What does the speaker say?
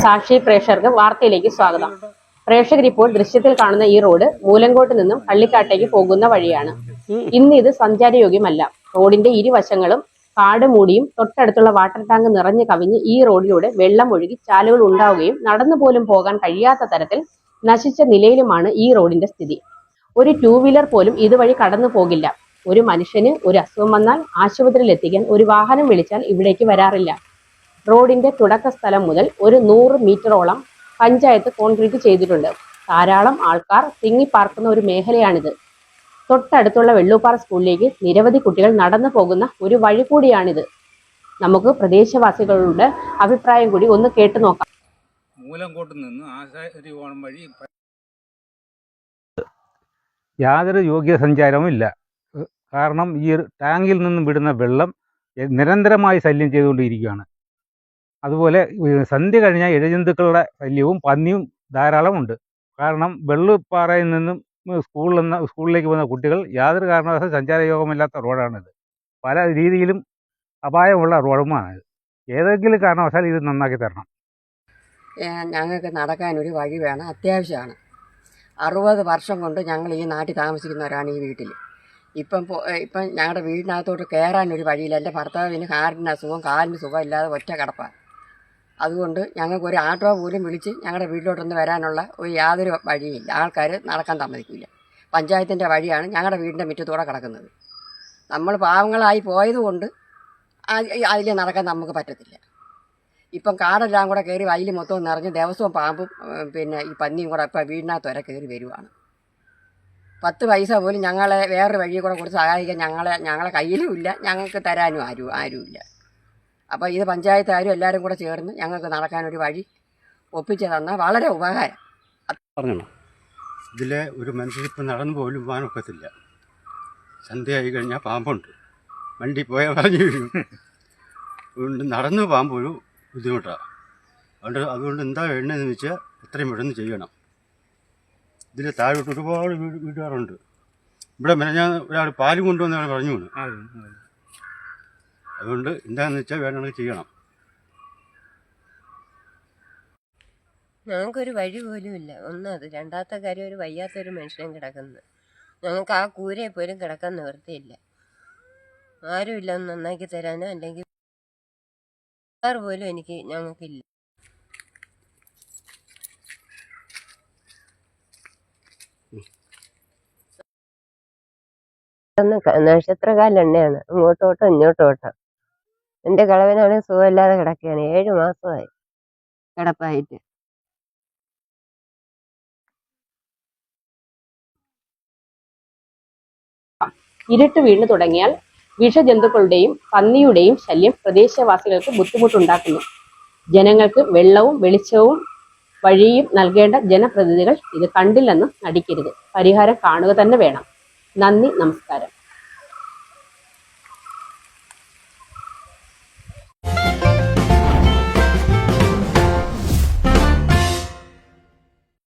സാക്ഷി പ്രേക്ഷകർക്ക് വാർത്തയിലേക്ക് സ്വാഗതം. പ്രേക്ഷകർ ഇപ്പോൾ ദൃശ്യത്തിൽ കാണുന്ന ഈ റോഡ് മൂലങ്കോട്ട് നിന്നും പള്ളിക്കാട്ടേക്ക് പോകുന്ന വഴിയാണ്. ഇന്ന് ഇത് സഞ്ചാരയോഗ്യമല്ല. റോഡിന്റെ ഇരുവശങ്ങളും കാട് മൂടിയും തൊട്ടടുത്തുള്ള വാട്ടർ ടാങ്ക് നിറഞ്ഞു കവിഞ്ഞ് ഈ റോഡിലൂടെ വെള്ളം ഒഴുകി ചാലുകൾ ഉണ്ടാവുകയും നടന്നു പോലും പോകാൻ കഴിയാത്ത തരത്തിൽ നശിച്ച നിലയിലുമാണ് ഈ റോഡിന്റെ സ്ഥിതി. ഒരു ടൂ വീലർ പോലും ഇതുവഴി കടന്നു പോകില്ല. ഒരു മനുഷ്യന് ഒരു അസുഖം വന്നാൽ ആശുപത്രിയിൽ എത്തിക്കാൻ ഒരു വാഹനം വിളിച്ചാൽ ഇവിടേക്ക് വരാറില്ല. റോഡിന്റെ തുടക്ക സ്ഥലം മുതൽ ഒരു നൂറ് മീറ്ററോളം പഞ്ചായത്ത് കോൺക്രീറ്റ് ചെയ്തിട്ടുണ്ട്. ധാരാളം ആൾക്കാർ തിങ്ങി പാർക്കുന്ന ഒരു മേഖലയാണിത്. തൊട്ടടുത്തുള്ള വെള്ളൂപ്പാറ സ്കൂളിലേക്ക് നിരവധി കുട്ടികൾ നടന്നു പോകുന്ന ഒരു വഴി കൂടിയാണിത്. നമുക്ക് പ്രദേശവാസികളുടെ അഭിപ്രായം കൂടി ഒന്ന് കേട്ടു നോക്കാം. മൂലംകോട്ട് നിന്ന് ആശാരികോണം വഴി യാതൊരു യോഗ്യ സഞ്ചാരവും ഇല്ല കാരണം ഈ ടാങ്കിൽ നിന്നും വിടുന്ന വെള്ളം നിരന്തരമായി ശല്യം ചെയ്തുകൊണ്ടിരിക്കുകയാണ്. അതുപോലെ സന്ധ്യ കഴിഞ്ഞാൽ ഇഴജന്തുക്കളുടെ ശല്യവും പന്നിയും ധാരാളമുണ്ട്. കാരണം വെള്ളുപ്പാറയിൽ നിന്നും സ്കൂളിൽ നിന്ന് സ്കൂളിലേക്ക് പോകുന്ന കുട്ടികൾ യാതൊരു കാരണവശ സഞ്ചാരയോഗമില്ലാത്ത റോഡാണിത്. പല രീതിയിലും അപായമുള്ള റോഡുമാണിത് ഏതെങ്കിലും കാരണവശാൽ ഇത് നന്നാക്കി തരണം. ഞങ്ങൾക്ക് നടക്കാൻ ഒരു വഴി വേണം അത്യാവശ്യമാണ്. അറുപത് വർഷം കൊണ്ട് ഞങ്ങൾ ഈ നാട്ടിൽ താമസിക്കുന്നവരാണ് ഈ വീട്ടിൽ. ഇപ്പം ഇപ്പം ഞങ്ങളുടെ വീടിനകത്തോട്ട് കയറാൻ ഒരു വഴിയില്ല. എന്റെ ഭർത്താവിന് ഹാർട്ടിന് അസുഖം കാലിന് സുഖം ഇല്ലാതെ ഒറ്റ കിടപ്പാണ് അതുകൊണ്ട് ഞങ്ങൾക്ക് ഒരു ആട്ടോ പോലും വിളിച്ച് ഞങ്ങളുടെ വീട്ടിലോട്ടൊന്ന് വരാനുള്ള ഒരു യാതൊരു വഴിയില്ല. ആൾക്കാർ നടക്കാൻ സമ്മതിക്കില്ല പഞ്ചായത്തിന്റെ വഴിയാണ് ഞങ്ങളുടെ വീടിന്റെ മുറ്റത്തൂടെ കിടക്കുന്നത്. നമ്മൾ പാവങ്ങളായി പോയതുകൊണ്ട് അതിൽ നടക്കാൻ നമുക്ക് പറ്റത്തില്ല. ഇപ്പം കാടെല്ലാം കൂടെ കയറി വയൽ മൊത്തം നിറഞ്ഞ് ദിവസവും പാമ്പും പിന്നെ ഈ പന്നിയും കൂടെ ഇപ്പം വീടിനകത്ത് വരെ കയറി വരുവാണ്. പത്ത് പൈസ പോലും ഞങ്ങളെ വേറൊരു വഴിയിൽ കൂടെ കൊടുത്ത് സഹായിക്കാൻ ഞങ്ങളെ ഞങ്ങളെ കയ്യിലും ഇല്ല. ഞങ്ങൾക്ക് തരാനും ആരും ആരുമില്ല. അപ്പോൾ ഇത് പഞ്ചായത്തുകാരും എല്ലാവരും കൂടെ ചേർന്ന് ഞങ്ങൾക്ക് നടക്കാനൊരു വഴി ഒപ്പിച്ച് തന്നാൽ വളരെ ഉപകാരം. പറഞ്ഞോ ഇതിലെ ഒരു മനുഷ്യരിപ്പം നടന്നു പോലും പോകാനൊക്കത്തില്ല സന്ധ്യയായി കഴിഞ്ഞാൽ പാമ്പുണ്ട്. വണ്ടി പോയാൽ പറഞ്ഞു വീഴും. അതുകൊണ്ട് നടന്നു പോകാൻ പോലും ബുദ്ധിമുട്ടാണ് അതുകൊണ്ട് അതുകൊണ്ട് എന്താ വേണ്ടതെന്ന് വെച്ചാൽ എത്രയും പെട്ടെന്ന് ചെയ്യണം. ഇതിൽ താഴോട്ട് ഒരുപാട് വീട് വീട്ടുകാരുണ്ട്. ഇവിടെ ഞാൻ ഒരാൾ പാൽ കൊണ്ടുവന്നാണ് പറഞ്ഞു വീണു അതുകൊണ്ട് എന്താണെന്ന് വെച്ചാൽ വേണമെങ്കിൽ ചെയ്യണം. ഞങ്ങൾക്കൊരു വഴി പോലും ഇല്ല. ഒന്നത് രണ്ടാമത്തെ കാര്യം ഒരു വയ്യാത്തൊരു മനുഷ്യൻ കിടക്കുന്നത് ഞങ്ങൾക്ക് ആ കൂരയെ പോലും കിടക്കാൻ നിവൃത്തിയില്ല. ആരുമില്ല ഒന്ന് നന്നാക്കി തരാനോ അല്ലെങ്കിൽ ആറ് പോലും എനിക്ക് ഞങ്ങൾക്കില്ല. നക്ഷത്രകാലെണ്ണയാണ്. ഇങ്ങോട്ടോട്ടോ ഇങ്ങോട്ടോട്ടോ. എന്റെ കളവനാണെങ്കിൽ സുഖമില്ലാതെ കിടക്കുകയാണ്. ഏഴ് മാസമായി. കിടപ്പായിട്ട്. ഇരുട്ട് വീണ് തുടങ്ങിയാൽ വിഷജന്തുക്കളുടെയും പന്നിയുടെയും ശല്യം പ്രദേശവാസികൾക്ക് ബുദ്ധിമുട്ടുണ്ടാക്കുന്നു. ജനങ്ങൾക്ക് വെള്ളവും വെളിച്ചവും വഴിയും നൽകേണ്ട ജനപ്രതിനിധികൾ ഇത് കണ്ടില്ലെന്ന് നടിക്കരുത്. പരിഹാരം കാണുക തന്നെ വേണം. നന്ദി നമസ്കാരം.